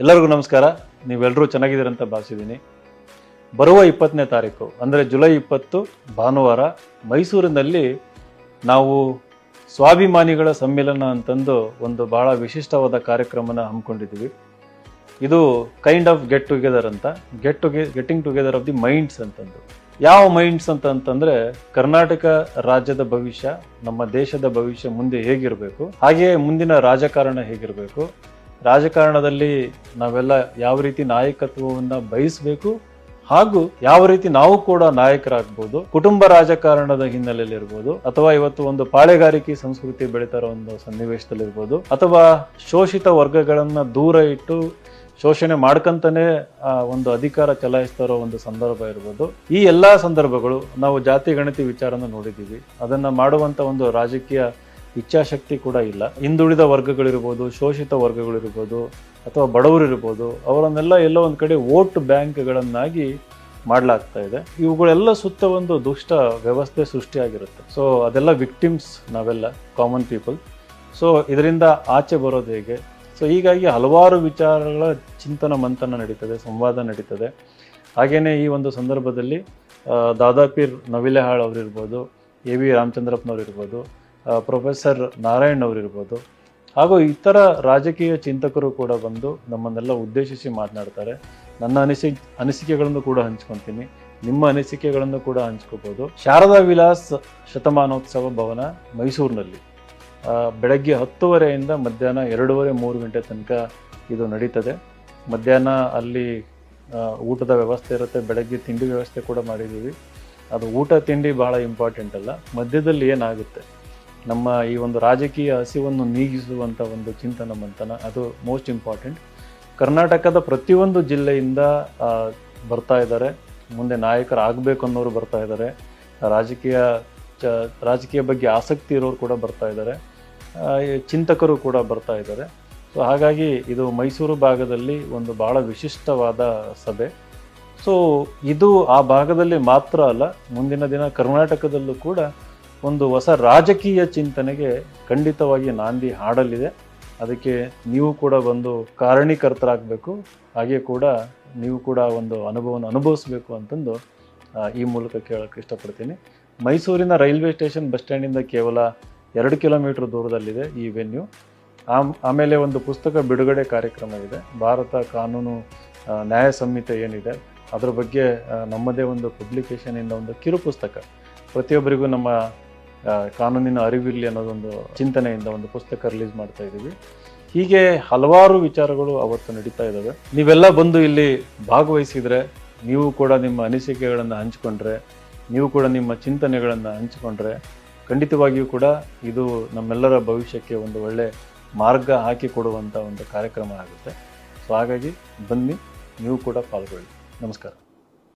ಎಲ್ಲರಿಗೂ ನಮಸ್ಕಾರ. ನೀವೆಲ್ಲರೂ ಚೆನ್ನಾಗಿದ್ದೀರಂತ ಭಾವಿಸಿದ್ದೀನಿ. ಬರುವ ಇಪ್ಪತ್ತನೇ ತಾರೀಕು, ಅಂದರೆ ಜುಲೈ ಇಪ್ಪತ್ತು, ಭಾನುವಾರ, ಮೈಸೂರಿನಲ್ಲಿ ನಾವು ಸ್ವಾಭಿಮಾನಿಗಳ ಸಮ್ಮೇಳನ ಅಂತಂದು ಒಂದು ಭಾಳ ವಿಶಿಷ್ಟವಾದ ಕಾರ್ಯಕ್ರಮನ ಹಮ್ಮಿಕೊಂಡಿದ್ದೀವಿ. ಇದು ಕೈಂಡ್ ಆಫ್ ಗೆಟ್ ಟುಗೆದರ್ ಅಂತ get toge getting together of the minds ಅಂತಂದು. ಯಾವ ಮೈಂಡ್ಸ್ ಅಂತ ಅಂತಂದರೆ ಕರ್ನಾಟಕ ರಾಜ್ಯದ ಭವಿಷ್ಯ, ನಮ್ಮ ದೇಶದ ಭವಿಷ್ಯ ಮುಂದೆ ಹೇಗಿರಬೇಕು, ಹಾಗೆಯೇ ಮುಂದಿನ ರಾಜಕಾರಣ ಹೇಗಿರಬೇಕು ರಾಜಕಾರಣದಲ್ಲಿ ನಾವೆಲ್ಲ ಯಾವ ರೀತಿ ನಾಯಕತ್ವವನ್ನು ಬಯಸಬೇಕು ಹಾಗೂ ಯಾವ ರೀತಿ ನಾವು ಕೂಡ ನಾಯಕರಾಗ್ಬೋದು, ಕುಟುಂಬ ರಾಜಕಾರಣದ ಹಿನ್ನೆಲೆಯಲ್ಲಿ ಇರ್ಬೋದು ಅಥವಾ ಇವತ್ತು ಒಂದು ಪಾಳೆಗಾರಿಕೆ ಸಂಸ್ಕೃತಿ ಬೆಳೀತಾರ ಒಂದು ಸನ್ನಿವೇಶದಲ್ಲಿರ್ಬೋದು, ಅಥವಾ ಶೋಷಿತ ವರ್ಗಗಳನ್ನ ದೂರ ಇಟ್ಟು ಶೋಷಣೆ ಮಾಡ್ಕಂತಾನೆ, ಆ, ಒಂದು ಅಧಿಕಾರ ಚಲಾಯಿಸ್ತಾ ಇರೋ ಒಂದು ಸಂದರ್ಭ ಇರ್ಬೋದು. ಈ ಎಲ್ಲಾ ಸಂದರ್ಭಗಳು ನಾವು ಜಾತಿ ಗಣತಿ ವಿಚಾರನ ನೋಡಿದ್ದೀವಿ. ಅದನ್ನ ಮಾಡುವಂತ ಒಂದು ರಾಜಕೀಯ ಇಚ್ಛಾಶಕ್ತಿ ಕೂಡ ಇಲ್ಲ. ಹಿಂದುಳಿದ ವರ್ಗಗಳಿರ್ಬೋದು, ಶೋಷಿತ ವರ್ಗಗಳಿರ್ಬೋದು, ಅಥವಾ ಬಡವರು ಇರ್ಬೋದು ಅವರನ್ನೆಲ್ಲ ಎಲ್ಲೋ ಒಂದು ಕಡೆ ವೋಟ್ ಬ್ಯಾಂಕ್ಗಳನ್ನಾಗಿ ಮಾಡಲಾಗ್ತಾ ಇದೆ. ಇವುಗಳೆಲ್ಲ ಸುತ್ತ ಒಂದು ದುಷ್ಟ ವ್ಯವಸ್ಥೆ ಸೃಷ್ಟಿಯಾಗಿರುತ್ತೆ. ಸೊ ಅದೆಲ್ಲ ವಿಕ್ಟಿಮ್ಸ್ ನಾವೆಲ್ಲ ಕಾಮನ್ ಪೀಪಲ್ ಸೊ ಇದರಿಂದ ಆಚೆ ಬರೋದು ಹೇಗೆ? ಸೊ ಹೀಗಾಗಿ ಹಲವಾರು ವಿಚಾರಗಳ ಚಿಂತನ ಮಂಥನ ನಡೀತದೆ, ಸಂವಾದ ನಡೀತದೆ. ಹಾಗೆಯೇ ಈ ಒಂದು ಸಂದರ್ಭದಲ್ಲಿ ದಾದಾಪೀರ್ ನವಿಲೆಹಾಳ್ ಅವರಿರ್ಬೋದು, ಎ ವಿ ರಾಮಚಂದ್ರಪ್ಪನವ್ರು ಇರ್ಬೋದು ಪ್ರೊಫೆಸರ್ ನಾರಾಯಣ್ ಅವರಿರ್ಬೋದು. ಹಾಗೂ ಇತರ ರಾಜಕೀಯ ಚಿಂತಕರು ಕೂಡ ಬಂದು ನಮ್ಮನ್ನೆಲ್ಲ ಉದ್ದೇಶಿಸಿ ಮಾತನಾಡ್ತಾರೆ. ನನ್ನ ಅನಿಸಿ, ಅನಿಸಿಕೆಗಳನ್ನು ಕೂಡ ಹಂಚ್ಕೊತೀನಿ. ನಿಮ್ಮ ಅನಿಸಿಕೆಗಳನ್ನು ಕೂಡ ಹಂಚ್ಕೋಬೋದು. ಶಾರದಾ ವಿಲಾಸ್ ಶತಮಾನೋತ್ಸವ ಭವನ ಮೈಸೂರಿನಲ್ಲಿ. ಬೆಳಗ್ಗೆ ಹತ್ತುವರೆಯಿಂದ ಮಧ್ಯಾಹ್ನ ಎರಡೂವರೆ ಮೂರು ಗಂಟೆ ತನಕ ಇದು ನಡೀತದೆ. ಮಧ್ಯಾಹ್ನ ಅಲ್ಲಿ ಊಟದ ವ್ಯವಸ್ಥೆ ಇರುತ್ತೆ. ಬೆಳಗ್ಗೆ ತಿಂಡಿ ವ್ಯವಸ್ಥೆ ಕೂಡ ಮಾಡಿದ್ದೀವಿ. ಅದು ಊಟ, ತಿಂಡಿ ಭಾಳ ಇಂಪಾರ್ಟೆಂಟ್ ಅಲ್ಲ. ಮಧ್ಯದಲ್ಲಿ ಏನಾಗುತ್ತೆ? ನಮ್ಮ ಈ ಒಂದು ರಾಜಕೀಯ ಹಸಿವನ್ನು ನೀಗಿಸುವಂಥ ಒಂದು ಚಿಂತನ ಮಂಥನ, ಅದು ಮೋಸ್ಟ್ ಇಂಪಾರ್ಟೆಂಟ್ ಕರ್ನಾಟಕದ ಪ್ರತಿಯೊಂದು ಜಿಲ್ಲೆಯಿಂದ ಬರ್ತಾ ಇದ್ದಾರೆ. ಮುಂದೆ ನಾಯಕರಾಗಬೇಕು ಅನ್ನೋರು ಬರ್ತಾ ಇದ್ದಾರೆ. ರಾಜಕೀಯ, ಚ, ರಾಜಕೀಯ ಬಗ್ಗೆ ಆಸಕ್ತಿ ಇರೋರು ಕೂಡ ಬರ್ತಾ ಇದ್ದಾರೆ. ಚಿಂತಕರು ಕೂಡ ಬರ್ತಾ ಇದ್ದಾರೆ. ಸೊ ಹಾಗಾಗಿ ಇದು ಮೈಸೂರು ಭಾಗದಲ್ಲಿ ಒಂದು ಭಾಳ ವಿಶಿಷ್ಟವಾದ ಸಭೆ. ಸೊ ಇದು ಆ ಭಾಗದಲ್ಲಿ ಮಾತ್ರ ಅಲ್ಲ, ಮುಂದಿನ ದಿನ ಕರ್ನಾಟಕದಲ್ಲೂ ಕೂಡ ಒಂದು ಹೊಸ ರಾಜಕೀಯ ಚಿಂತನೆಗೆ ಖಂಡಿತವಾಗಿ ನಾಂದಿ ಹಾಡಲಿದೆ. ಅದಕ್ಕೆ ನೀವು ಕೂಡ ಒಂದು ಕಾರಣೀಕರ್ತರಾಗಬೇಕು. ಹಾಗೆ ಕೂಡ ನೀವು ಕೂಡ ಒಂದು ಅನುಭವವನ್ನು ಅನುಭವಿಸ್ಬೇಕು ಅಂತಂದು ಈ ಮೂಲಕ ಕೇಳೋಕ್ಕೆ ಇಷ್ಟಪಡ್ತೀನಿ. ಮೈಸೂರಿನ ರೈಲ್ವೆ ಸ್ಟೇಷನ್ ಬಸ್ ಸ್ಟ್ಯಾಂಡಿಂದ ಕೇವಲ ಎರಡು ಕಿಲೋಮೀಟರ್ ದೂರದಲ್ಲಿದೆ ಈ ವೆನ್ಯೂ. ಆಮ್, ಆಮೇಲೆ ಒಂದು ಪುಸ್ತಕ ಬಿಡುಗಡೆ ಕಾರ್ಯಕ್ರಮ ಇದೆ. ಭಾರತ ಕಾನೂನು ನ್ಯಾಯ ಸಂಹಿತೆ ಏನಿದೆ, ಅದರ ಬಗ್ಗೆ ನಮ್ಮದೇ ಒಂದು ಪಬ್ಲಿಕೇಶನಿಂದ ಒಂದು ಕಿರು ಪುಸ್ತಕ ಪ್ರತಿಯೊಬ್ಬರಿಗೂ ನಮ್ಮ ಕಾನೂನಿನ ಅರಿವಿರಲಿ ಅನ್ನೋದೊಂದು ಚಿಂತನೆಯಿಂದ ಒಂದು ಪುಸ್ತಕ ರಿಲೀಸ್ ಮಾಡ್ತಾ ಇದ್ದೀವಿ. ಹೀಗೆ ಹಲವಾರು ವಿಚಾರಗಳು ಅವತ್ತು ನಡೀತಾ ಇದ್ದಾವೆ. ನೀವೆಲ್ಲ ಬಂದು ಇಲ್ಲಿ ಭಾಗವಹಿಸಿದರೆ, ನೀವು ಕೂಡ ನಿಮ್ಮ ಅನಿಸಿಕೆಗಳನ್ನು ಹಂಚಿಕೊಂಡ್ರೆ, ನೀವು ಕೂಡ ನಿಮ್ಮ ಚಿಂತನೆಗಳನ್ನು ಹಂಚಿಕೊಂಡ್ರೆ, ಖಂಡಿತವಾಗಿಯೂ ಕೂಡ ಇದು ನಮ್ಮೆಲ್ಲರ ಭವಿಷ್ಯಕ್ಕೆ ಒಂದು ಒಳ್ಳೆ ಮಾರ್ಗ ಹಾಕಿಕೊಡುವಂಥ ಒಂದು ಕಾರ್ಯಕ್ರಮ ಆಗುತ್ತೆ. ಸೊ, ಹಾಗಾಗಿ ಬನ್ನಿ, ನೀವು ಕೂಡ ಪಾಲ್ಗೊಳ್ಳಿ. ನಮಸ್ಕಾರ.